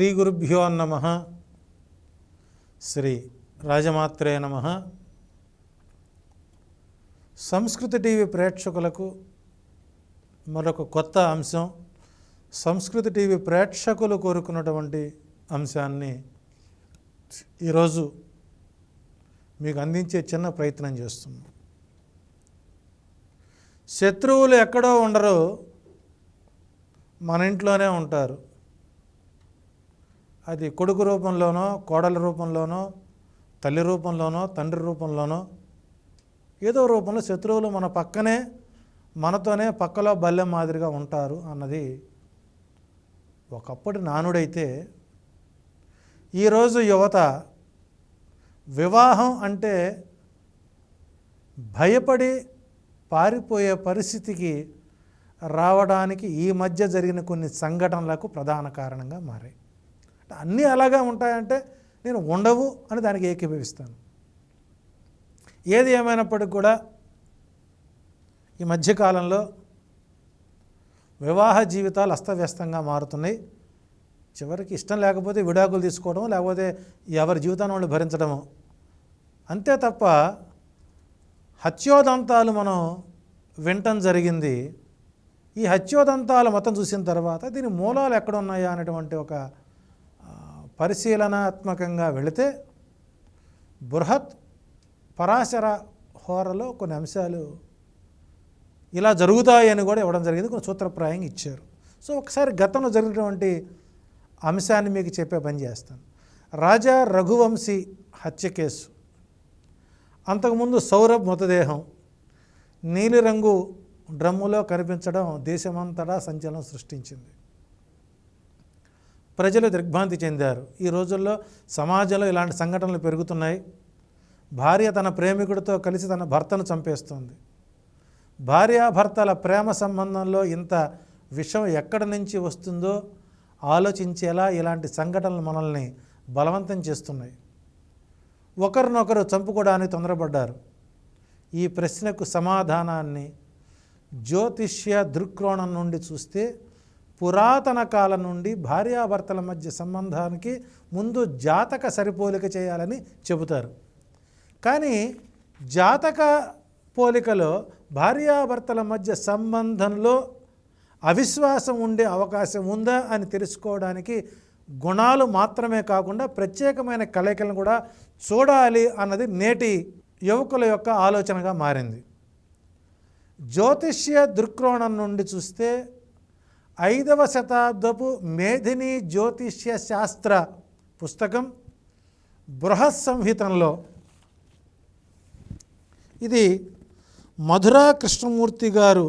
శ్రీ గురుభ్యో నమ. శ్రీ రాజమాత్రే నమ. సంస్కృతి టీవీ ప్రేక్షకులకు మరొక కొత్త అంశం. సంస్కృతి టీవీ ప్రేక్షకులు కోరుకున్నటువంటి అంశాన్ని ఈరోజు మీకు అందించే చిన్న ప్రయత్నం చేస్తున్నాం. శత్రువులు ఎక్కడో ఉండరు. మన ఇంట్లోనే ఉంటారు. అది కొడుకు రూపంలోనో కోడల రూపంలోనో తల్లి రూపంలోనో తండ్రి రూపంలోనో ఏదో రూపంలో శత్రువులు మన పక్కనే మనతోనే పక్కలో బల్లెం మాదిరిగా ఉంటారు అన్నది ఒకప్పటి నానుడైతే ఈరోజు యువత వివాహం అంటే భయపడి పారిపోయే పరిస్థితికి రావడానికి ఈ మధ్య జరిగిన కొన్ని సంఘటనలకు ప్రధాన కారణంగా మారాయి. అన్నీ అలాగా ఉంటాయంటే నేను ఉండవు అని దానికి ఏకీభవిస్తాను. ఏది ఏమైనప్పటికీ కూడా ఈ మధ్యకాలంలో వివాహ జీవితాలు అస్తవ్యస్తంగా మారుతున్నాయి. చివరికి ఇష్టం లేకపోతే విడాకులు తీసుకోవడం లేకపోతే ఎవరి జీవితాన్ని వాళ్ళు భరించడము. అంతే తప్ప హత్యోదంతాలు మనం వినటం జరిగింది. ఈ హత్యోదంతాలు మొత్తం చూసిన తర్వాత దీని మూలాలు ఎక్కడ ఉన్నాయా అనేటువంటి ఒక పరిశీలనాత్మకంగా వెళితే బృహత్ పరాశర హోరలో కొన్ని అంశాలు ఇలా జరుగుతాయని కూడా ఇవ్వడం జరిగింది. కొన్ని సూత్రప్రాయంగా ఇచ్చారు. సో ఒకసారి గతంలో జరిగినటువంటి అంశాన్ని మీకు చెప్పే పని చేస్తాను. రాజా రఘువంశీ హత్య కేసు. అంతకుముందు సౌరభ్ మృతదేహం నీలిరంగు డ్రమ్ములో కనిపించడం దేశమంతటా సంచలనం సృష్టించింది. ప్రజలు దిగ్భ్రాంతి చెందారు. ఈ రోజుల్లో సమాజంలో ఇలాంటి సంఘటనలు పెరుగుతున్నాయి. భార్య తన ప్రేమికుడితో కలిసి తన భర్తను చంపేస్తుంది. భార్యాభర్తల ప్రేమ సంబంధంలో ఇంత విషం ఎక్కడి నుంచి వస్తుందో ఆలోచించేలా ఇలాంటి సంఘటనలు మనల్ని బలవంతం చేస్తున్నాయి. ఒకరినొకరు చంపుకోవడానికి తొందరపడ్డారు. ఈ ప్రశ్నకు సమాధానాన్ని జ్యోతిష్య దృక్కోణం నుండి చూస్తే పురాతన కాలం నుండి భార్యాభర్తల మధ్య సంబంధానికి ముందు జాతక సరిపోలిక చేయాలని చెబుతారు. కానీ జాతక పోలికలో భార్యాభర్తల మధ్య సంబంధంలో అవిశ్వాసం ఉండే అవకాశం ఉందా అని తెలుసుకోవడానికి గుణాలు మాత్రమే కాకుండా ప్రత్యేకమైన కలయికలను కూడా చూడాలి అన్నది నేటి యువకుల యొక్క ఆలోచనగా మారింది. జ్యోతిష్య దృక్కోణం నుండి చూస్తే ఐదవ శతాబ్దపు మేధిని జ్యోతిష్య శాస్త్ర పుస్తకం బృహత్ సంహితంలో. ఇది మధురా కృష్ణమూర్తి గారు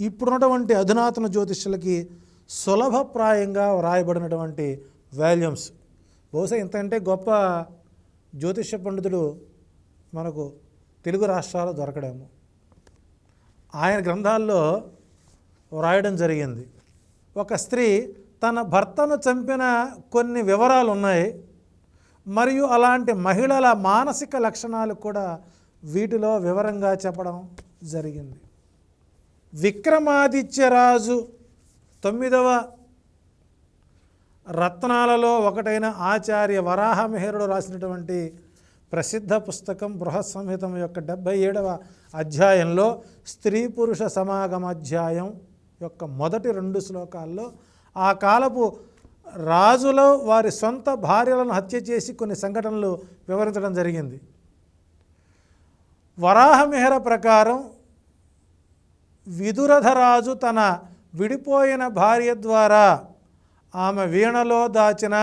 ఇప్పుడున్నటువంటి అధునాతన జ్యోతిష్యులకి సులభప్రాయంగా వ్రాయబడినటువంటి వాల్యూమ్స్. బహుశా ఇంతకంటే గొప్ప జ్యోతిష్య పండితుడు మనకు తెలుగు రాష్ట్రాల్లో దొరకడము. ఆయన గ్రంథాల్లో వ్రాయడం జరిగింది. ఒక స్త్రీ తన భర్తను చంపిన కొన్ని వివరాలు ఉన్నాయి మరియు అలాంటి మహిళల మానసిక లక్షణాలు కూడా వీటిలో వివరంగా చెప్పడం జరిగింది. విక్రమాదిత్యరాజు తొమ్మిదవ రత్నాలలో ఒకటైన ఆచార్య వరాహమిహిరుడు రాసినటువంటి ప్రసిద్ధ పుస్తకం బృహత్ సంహితం యొక్క డెబ్భై ఏడవ అధ్యాయంలో స్త్రీ పురుష సమాగమ అధ్యాయం యొక్క మొదటి రెండు శ్లోకాల్లో ఆ కాలపు రాజులో వారి సొంత భార్యలను హత్య చేసి కొన్ని సంఘటనలు వివరించడం జరిగింది. వరాహమిహర ప్రకారం విదురధరాజు తన విడిపోయిన భార్య ద్వారా ఆమె వీణలో దాచిన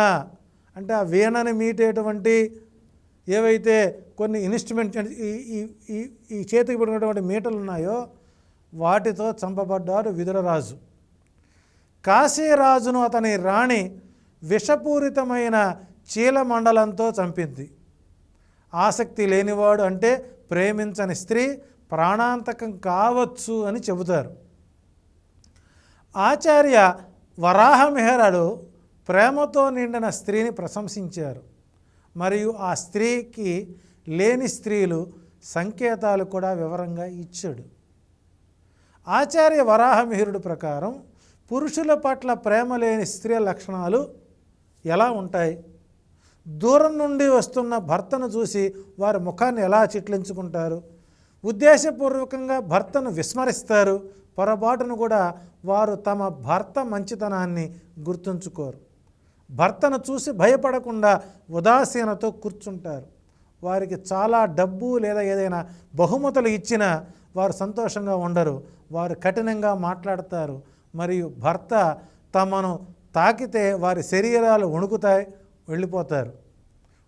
అంటే ఆ వీణని మీటేటువంటి ఏవైతే కొన్ని ఇన్స్ట్రుమెంట్ ఈ ఈ ఈ ఈ చేతికి పడినటువంటి మీటలు ఉన్నాయో వాటితో చంపబడ్డాడు విదురరాజు. కాశీరాజును అతని రాణి విషపూరితమైన చీలమండలంతో చంపింది. ఆసక్తి లేనివాడు అంటే ప్రేమించని స్త్రీ ప్రాణాంతకం కావచ్చు అని చెబుతారు. ఆచార్య వరాహమిహరుడు ప్రేమతో నిండిన స్త్రీని ప్రశంసించారు. మరియు ఆ స్త్రీకి లేని స్త్రీలు సంకేతాలు కూడా వివరంగా ఇచ్చాడు. ఆచార్య వరాహమిహిరుడు ప్రకారం పురుషుల పట్ల ప్రేమ లేని స్త్రీ లక్షణాలు ఎలా ఉంటాయి? దూరం నుండి వస్తున్న భర్తను చూసి వారి ముఖాన్ని ఎలా చిట్లించుకుంటారు? ఉద్దేశపూర్వకంగా భర్తను విస్మరిస్తారు. పొరపాటును కూడా వారు తమ భర్త మంచితనాన్ని గుర్తుంచుకోరు. భర్తను చూసి భయపడకుండా ఉదాసీనతో కూర్చుంటారు. వారికి చాలా డబ్బు లేదా ఏదైనా బహుమతులు ఇచ్చినా వారు సంతోషంగా ఉండరు. వారు కఠినంగా మాట్లాడతారు. మరియు భర్త తమను తాకితే వారి శరీరాలు వణుకుతాయి వెళ్ళిపోతారు.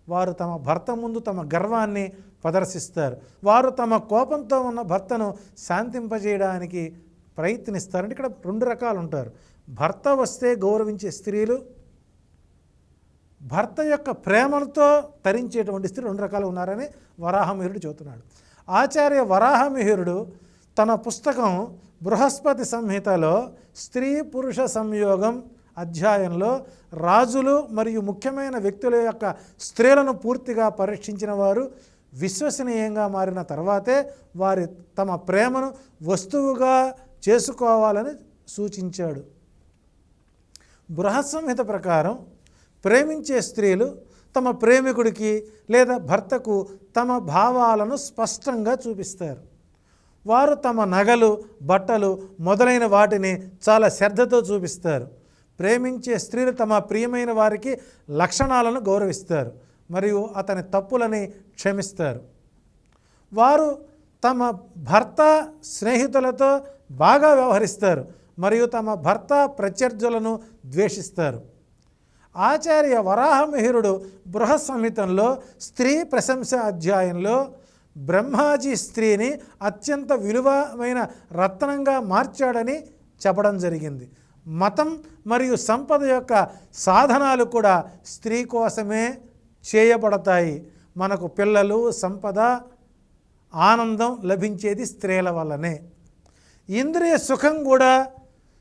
వారు తమ భర్త ముందు తమ గర్వాన్ని ప్రదర్శిస్తారు. వారు తమ కోపంతో ఉన్న భర్తను శాంతింపజేయడానికి ప్రయత్నిస్తారు. అంటే ఇక్కడ రెండు రకాలు ఉంటారు. భర్త వస్తే గౌరవించే స్త్రీలు భర్త యొక్క ప్రేమలతో తరించేటువంటి స్త్రీ రెండు రకాలు ఉన్నారని వరాహమిహిరుడు చెబుతున్నాడు. ఆచార్య వరాహమిహిరుడు తన పుస్తకం బృహస్పతి సంహితలో స్త్రీ పురుష సంయోగం అధ్యాయంలో రాజులు మరియు ముఖ్యమైన వ్యక్తుల యొక్క స్త్రీలను పూర్తిగా పరీక్షించిన వారు విశ్వసనీయంగా మారిన తర్వాతే వారి తమ ప్రేమను వస్తువుగా చేసుకోవాలని సూచించాడు. బృహత్సంహిత ప్రకారం ప్రేమించే స్త్రీలు తమ ప్రేమికుడికి లేదా భర్తకు తమ భావాలను స్పష్టంగా చూపిస్తారు. వారు తమ నగలు బట్టలు మొదలైన వాటిని చాలా శ్రద్ధతో చూపిస్తారు. ప్రేమించే స్త్రీలు తమ ప్రియమైన వారికి లక్షణాలను గౌరవిస్తారు మరియు అతని తప్పులని క్షమిస్తారు. వారు తమ భర్త స్నేహితులతో బాగా వ్యవహరిస్తారు మరియు తమ భర్త ప్రత్యర్థులను ద్వేషిస్తారు. ఆచార్య వరాహమిహిరుడు బృహత్ సంహితంలో స్త్రీ ప్రశంస అధ్యాయంలో బ్రహ్మాజీ స్త్రీని అత్యంత విలువమైన రత్నంగా మార్చాడని చెప్పడం జరిగింది. మతం మరియు సంపద యొక్క సాధనాలు కూడా స్త్రీ కోసమే చేయబడతాయి. మనకు పిల్లలు సంపద ఆనందం లభించేది స్త్రీల వల్లనే. ఇంద్రియ సుఖం కూడా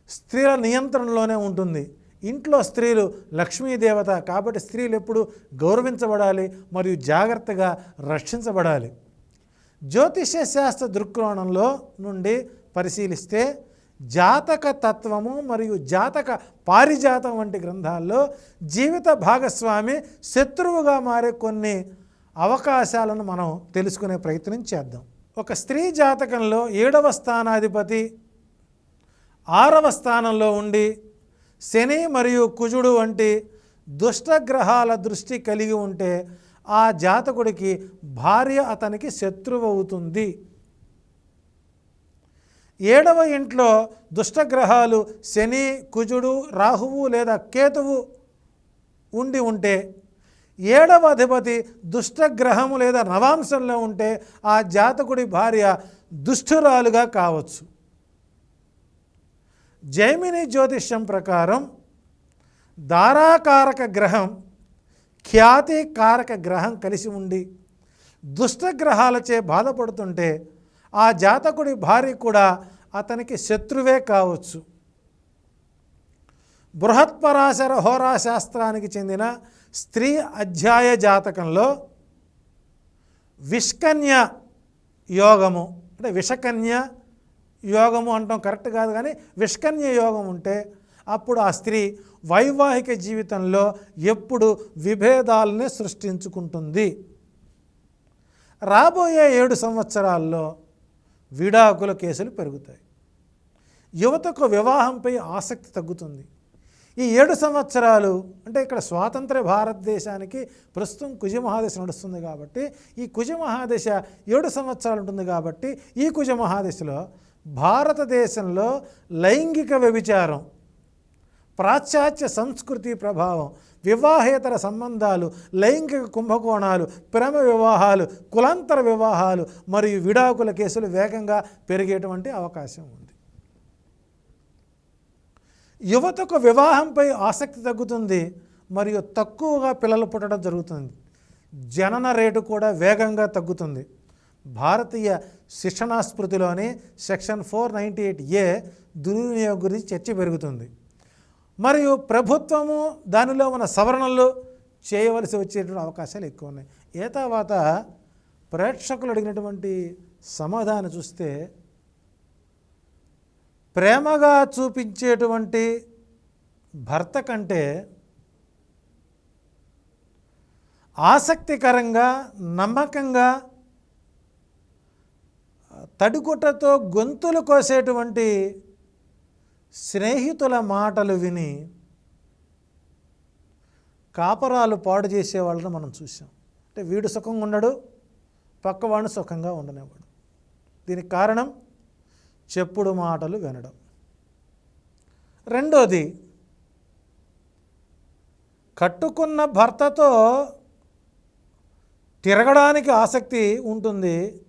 స్త్రీల నియంత్రణలోనే ఉంటుంది. ఇంట్లో స్త్రీలు లక్ష్మీదేవత కాబట్టి స్త్రీలు ఎప్పుడు గౌరవించబడాలి మరియు జాగ్రత్తగా రక్షించబడాలి. జ్యోతిష్య శాస్త్ర దృక్కోణంలో నుండి పరిశీలిస్తే జాతక తత్వము మరియు జాతక పారిజాతం వంటి గ్రంథాల్లో జీవిత భాగస్వామి శత్రువుగా మారే కొన్ని అవకాశాలను మనం తెలుసుకునే ప్రయత్నం చేద్దాం. ఒక స్త్రీ జాతకంలో ఏడవ స్థానాధిపతి ఆరవ స్థానంలో ఉండి శని మరియు కుజుడు వంటి దుష్టగ్రహాల దృష్టి కలిగి ఉంటే ఆ జాతకుడికి భార్య అతనికి శత్రువు అవుతుంది ఏడవ ఇంట్లో దుష్టగ్రహాలు శని కుజుడు రాహువు లేదా కేతువు ఉండి ఉంటే ఏడవ అధిపతి దుష్టగ్రహము లేదా నవాంశంలో ఉంటే ఆ జాతకుడి భార్య దుష్టురాలుగా కావచ్చు. జైమిని జ్యోతిష్యం ప్రకారం దారాకారక గ్రహం ఖ్యాతి కారక గ్రహం కలిసి ఉండి దుష్టగ్రహాలచే బాధపడుతుంటే ఆ జాతకుడి భార్య కూడా అతనికి శత్రువే కావచ్చు. బృహత్పరాశర హోరాశాస్త్రానికి చెందిన స్త్రీ అధ్యాయ జాతకంలో విష్కన్య యోగము అంటే విషకన్య యోగము అంటాం కరెక్ట్ కాదు కానీ విష్కన్య యోగం ఉంటే అప్పుడు ఆ స్త్రీ వైవాహిక జీవితంలో ఎప్పుడు విభేదాలనే సృష్టించుకుంటుంది. రాబోయే ఏడు సంవత్సరాల్లో విడాకుల కేసులు పెరుగుతాయి. యువతకు వివాహంపై ఆసక్తి తగ్గుతుంది. ఈ ఏడు సంవత్సరాలు అంటే ఇక్కడ స్వాతంత్ర భారతదేశానికి ప్రస్తుతం కుజమహాదశ నడుస్తుంది కాబట్టి ఈ కుజమహాదశ ఏడు సంవత్సరాలు ఉంటుంది కాబట్టి ఈ కుజమహాదశలో భారతదేశంలో లైంగిక వ్యభిచారం పాశ్చాత్య సంస్కృతి ప్రభావం వివాహేతర సంబంధాలు లైంగిక కుంభకోణాలు ప్రేమ వివాహాలు కులాంతర వివాహాలు మరియు విడాకుల కేసులు వేగంగా పెరిగేటువంటి అవకాశం ఉంది. యువతకు వివాహంపై ఆసక్తి తగ్గుతుంది మరియు తక్కువగా పిల్లలు పుట్టడం జరుగుతుంది. జనన రేటు కూడా వేగంగా తగ్గుతుంది. భారతీయ శిక్షణాస్మృతిలోని section four ninety eight A దుర్వినియోగం గురించి చర్చ పెరుగుతుంది. మరియు ప్రభుత్వము దానిలో ఉన్న సవరణలు చేయవలసి వచ్చేటువంటి అవకాశాలు ఎక్కువ ఉన్నాయి. ఏ తర్వాత ప్రేక్షకులు అడిగినటువంటి సమాధానం చూస్తే ప్రేమగా చూపించేటువంటి భర్త కంటే ఆసక్తికరంగా నమ్మకంగా తడిగుట్టతో గొంతులు కోసేటువంటి స్నేహితుల మాటలు విని కాపరాలు పాడు చేసే వాళ్ళని మనం చూసాం అంటే వీడు సుఖంగా ఉండడు పక్కవాడిని సుఖంగా ఉండనివ్వడు. దీనికి కారణం చెప్పుడు మాటలు వినడం. రెండోది కట్టుకున్న భర్తతో తిరగడానికి ఆసక్తి ఉంటుంది.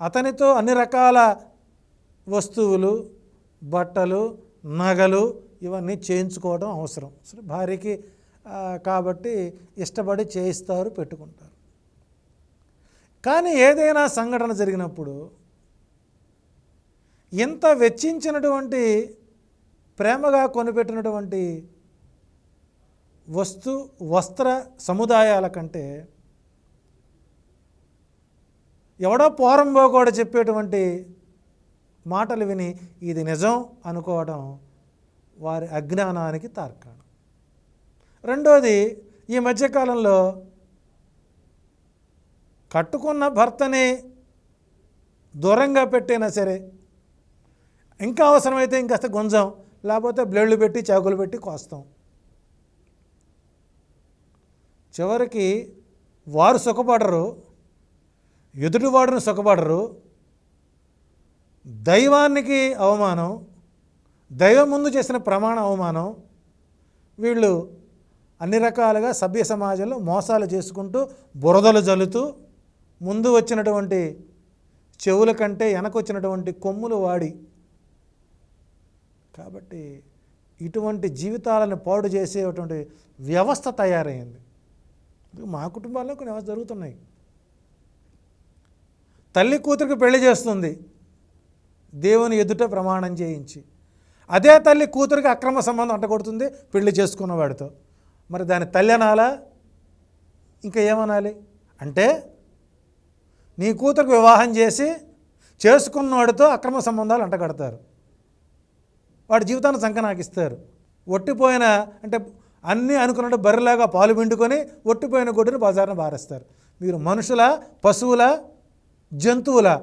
అతనితో అన్ని రకాల వస్తువులు బట్టలు నగలు ఇవన్నీ చేయించుకోవడం అవసరం. సరే భార్యకి కాబట్టి ఇష్టపడి చేయిస్తారు పెట్టుకుంటారు. కానీ ఏదైనా సంఘటన జరిగినప్పుడు ఇంత వెచ్చించినటువంటి ప్రేమగా కొనిపెట్టినటువంటి వస్తు వస్త్ర సముదాయాల కంటే ఎవడో పోరంబో కూడా చెప్పేటువంటి మాటలు విని ఇది నిజం అనుకోవడం వారి అజ్ఞానానికి తార్కాణం. రెండోది ఈ మధ్యకాలంలో కట్టుకున్న భర్తని దూరంగా పెట్టైనా సరే ఇంకా అవసరమైతే ఇంకాస్త గుంజాం లేకపోతే బ్లేడ్లు పెట్టి చాకులు పెట్టి కోస్తాం. చివరికి వారు సుఖపడరు ఎదుటివాడును సుఖపడరు దైవానికి అవమానం దైవం ముందు చేసిన ప్రమాణ అవమానం వీళ్ళు అన్ని రకాలుగా సభ్య సమాజంలో మోసాలు చేసుకుంటూ బురదలు జల్లుతూ ముందు వచ్చినటువంటి చెవుల కంటే వెనకొచ్చినటువంటి కొమ్ములు వాడి కాబట్టి ఇటువంటి జీవితాలను పాడు చేసేటువంటి వ్యవస్థ తయారైంది. మా కుటుంబాల్లో కొన్ని వ్యవస్థ జరుగుతున్నాయి. తల్లి కూతురికి పెళ్ళి చేస్తుంది. దేవుని ఎదుట ప్రమాణం చేయించి అదే తల్లి కూతురికి అక్రమ సంబంధం అంటగొడుతుంది పెళ్ళి చేసుకున్నవాడితో మరి దాని తల్లి అనాలా? ఇంకా ఏమనాలి? అంటే నీ కూతురికి వివాహం చేసి చేసుకున్నవాడితో అక్రమ సంబంధాలు అంటగడతారు. వాడి జీవితాన్ని సంకనాకిస్తారు. ఒట్టిపోయిన అంటే అన్నీ అనుకున్నట్టు బర్రెలాగా పాలు పిండుకొని ఒట్టిపోయిన గొడ్డును బజార్న బారేస్తారు. మీరు మనుషుల పశువుల జంతువుల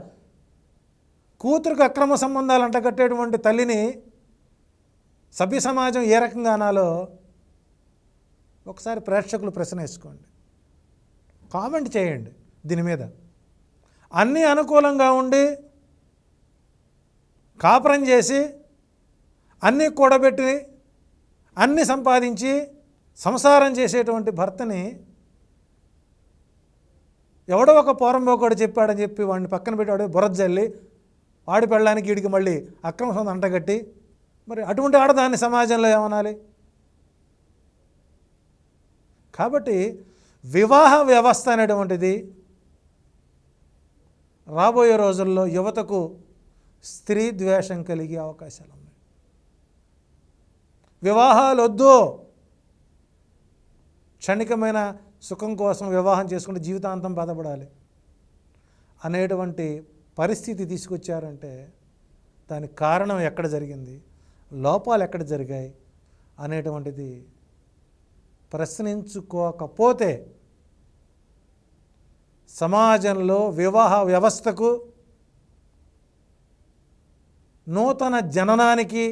కూతురుకు అక్రమ సంబంధాలు అంటగట్టేటువంటి తల్లిని సభ్య సమాజం ఏ రకంగా అనాలో ఒకసారి ప్రేక్షకులు ప్రశ్న వేసుకోండి. కామెంట్ చేయండి దీని మీద. అన్నీ అనుకూలంగా ఉండి కాపురం చేసి అన్నీ కూడబెట్టి అన్నీ సంపాదించి సంసారం చేసేటువంటి భర్తని ఎవడో ఒక పోరంబోకోడు చెప్పాడని చెప్పి వాడిని పక్కన పెట్టాడు బురద జల్లి వాడి పెళ్ళడానికి వీడికి మళ్ళీ అక్రమ సొంత అంటగట్టి మరి అటువంటి ఆడదాన్ని సమాజంలో ఏమనాలి? కాబట్టి వివాహ వ్యవస్థ అనేటువంటిది రాబోయే రోజుల్లో యువతకు స్త్రీ ద్వేషం కలిగే అవకాశాలు ఉన్నాయి. వివాహాలు వద్దు. క్షణికమైన సుఖం కోసం వివాహం చేసుకుంటే జీవితాంతం బాధపడాలి అనేటువంటి పరిస్థితి తీసుకొచ్చారంటే దానికి కారణం ఎక్కడ జరిగింది? లోపాలు ఎక్కడ జరిగాయి? అనేటువంటిది ప్రశ్నించుకోకపోతే సమాజంలో వివాహ వ్యవస్థకు నూతన జననానికి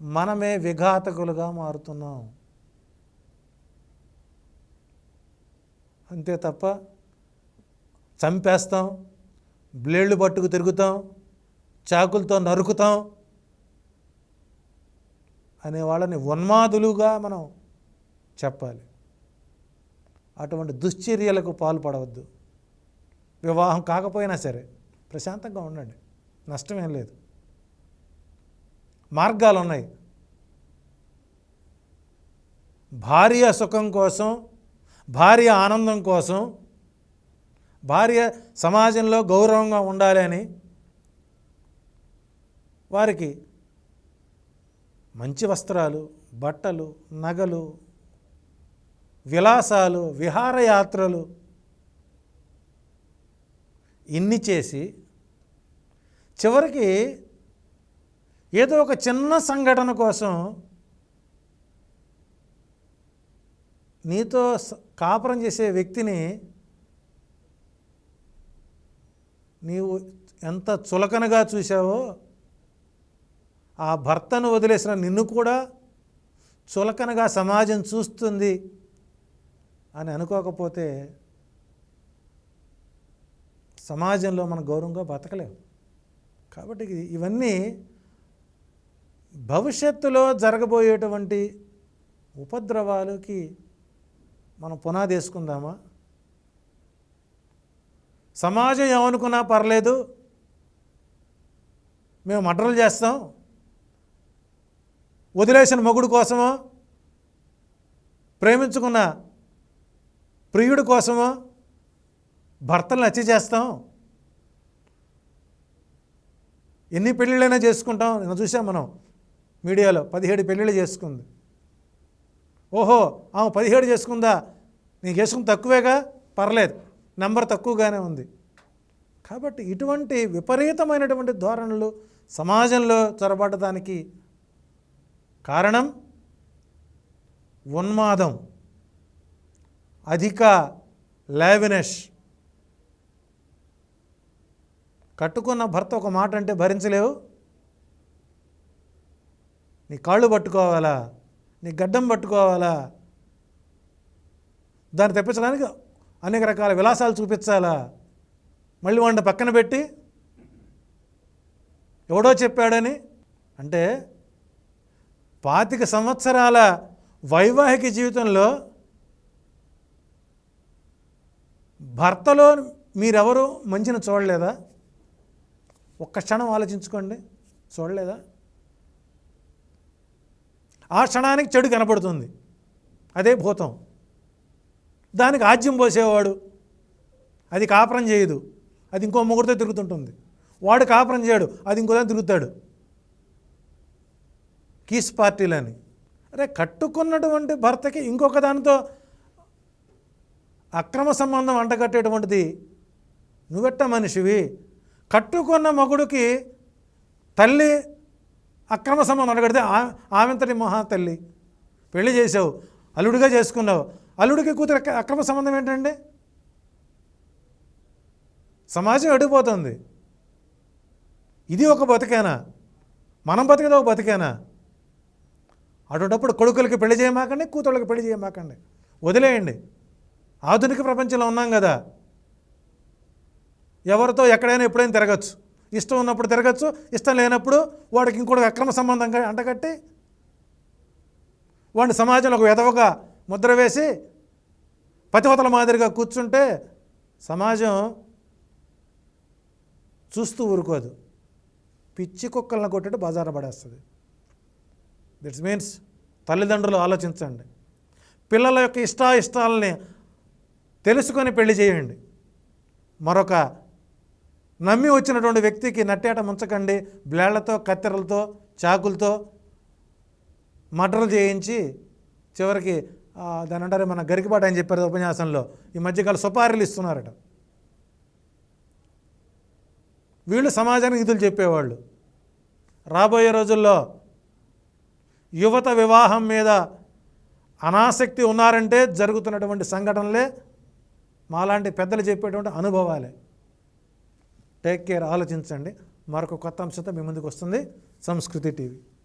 మనమే విఘాతకులుగా మారుతున్నాం. అంతే తప్ప చంపేస్తాం. బ్లేడ్లు పట్టుకు తిరుగుతాం చాకులతో నరుకుతాం అనే వాళ్ళని ఉన్మాదులుగా మనం చెప్పాలి. అటువంటి దుశ్చర్యలకు పాల్పడవద్దు. వివాహం కాకపోయినా సరే ప్రశాంతంగా ఉండండి. నష్టమేం లేదు. మార్గాలు ఉన్నాయి. భార్య సుఖం కోసం భార్య ఆనందం కోసం భార్య సమాజంలో గౌరవంగా ఉండాలి అని వారికి మంచి వస్త్రాలు బట్టలు నగలు విలాసాలు విహారయాత్రలు ఇన్ని చేసి చివరికి ఏదో ఒక చిన్న సంఘటన కోసం నీతో స- కాపురం చేసే వ్యక్తిని నీవు ఎంత చులకనగా చూసావో ఆ భర్తను వదిలేసిన నిన్ను కూడా చులకనగా సమాజం చూస్తుంది అని అనుకోకపోతే సమాజంలో మనం గౌరవంగా బతకలేము కాబట్టి ఇవన్నీ భవిష్యత్తులో జరగబోయేటువంటి ఉపద్రవాలకి మనం పునాదేసుకుందామా? సమాజం ఏమనుకున్నా పర్లేదు. మేము మటర్లు చేస్తాం. వదిలేసిన మొగుడు కోసమో ప్రేమించుకున్న ప్రియుడి కోసమో భర్తలు నచ్చి చేస్తాం. ఎన్ని పెళ్ళిళ్ళైనా చేసుకుంటాం. నేను చూసాం మనం మీడియాలో పదిహేడు పెళ్ళిళ్ళు చేసుకుంది. ఓహో ఆమె పదిహేడు చేసుకుందా? నీకు చేసుకుని తక్కువేగా? పర్లేదు. నెంబర్ తక్కువగానే ఉంది. కాబట్టి ఇటువంటి విపరీతమైనటువంటి ధోరణులు సమాజంలో చొరబడటానికి కారణం ఉన్మాదం అధిక లావినెష్ కట్టుకున్న భర్త ఒక మాట అంటే భరించలేవు. నీ కాళ్ళు పట్టుకోవాలా? నీ గడ్డం పట్టుకోవాలా? దాన్ని తెప్పించడానికి అనేక రకాల విలాసాలు చూపించాలా? మళ్ళీ వాడిని పక్కన పెట్టి ఎవడో చెప్పాడని? అంటే పాతిక సంవత్సరాల వైవాహిక జీవితంలో భర్తలో మీరెవరు మంచిని చూడలేదా? ఒక్క క్షణం ఆలోచించుకోండి. చూడలేదా? ఆ క్షణానికి చెడు కనపడుతుంది. అదే భూతం. దానికి ఆజ్యం పోసేవాడు. అది కాపురం చేయదు. అది ఇంకో ముగ్గురితో తిరుగుతుంటుంది. వాడు కాపురం చేయడు. అది ఇంకో దాన్ని తిరుగుతాడు. కీస్ పార్టీలని. అరే కట్టుకున్నటువంటి భర్తకి ఇంకొక దానితో అక్రమ సంబంధం అంటగట్టేటువంటిది నువ్వెట్ట మనిషివి? కట్టుకున్న మగుడికి తల్లి అక్రమ సంబంధం అంటగడితే ఆ- ఆమెంతటి మహా తల్లి. పెళ్ళి చేసావు. అల్లుడిగా చేసుకున్నావు. అల్లుడికి కూతురు అక్రమ సంబంధం ఏంటండి? సమాజం అడిగిపోతుంది ఇది ఒక బతికేనా? మనం బతికేది ఒక బతికేనా? అటువంటిప్పుడు కొడుకులకి పెళ్ళి చేయమాకండి కూతుళ్ళకి పెళ్ళి చేయమాకండి. వదిలేయండి. ఆధునిక ప్రపంచంలో ఉన్నాం కదా. ఎవరితో ఎక్కడైనా ఎప్పుడైనా తిరగచ్చు. ఇష్టం ఉన్నప్పుడు తిరగచ్చు ఇష్టం లేనప్పుడు వాడికి ఇంకోటి అక్రమ సంబంధంగా అంటగట్టి వాడిని సమాజంలో ఒక విధవగా ముద్ర వేసి పతివతల మాదిరిగా కూర్చుంటే సమాజం చూస్తూ ఊరుకోదు. పిచ్చి కుక్కలను కొట్టేట్టు బజారు పడేస్తుంది. దిట్స్ మీన్స్ తల్లిదండ్రులు ఆలోచించండి. పిల్లల యొక్క ఇష్టాయిష్టాలని తెలుసుకొని పెళ్ళి చేయండి. మరొక నమ్మి వచ్చినటువంటి వ్యక్తికి నట్టేట ముంచకండి. బ్లేళ్ళతో కత్తెరలతో చాకులతో మటర్లు చేయించి చివరికి దాని అంటారు మన గరికపాటి అని చెప్పారు ఉపన్యాసంలో. ఈ మధ్యకాల సుపారీలు ఇస్తున్నారట. వీళ్ళు సమాజానికి ఇదులు చెప్పేవాళ్ళు. రాబోయే రోజుల్లో యువత వివాహం మీద అనాసక్తి ఉన్నారంటే జరుగుతున్నటువంటి సంఘటనలే మాలాంటి పెద్దలు చెప్పేటువంటి అనుభవాలే. టేక్ కేర్ ఆలోచించండి. మరొక కొత్త అంశంతో మీ ముందుకు వస్తుంది సంస్కృతి టీవీ.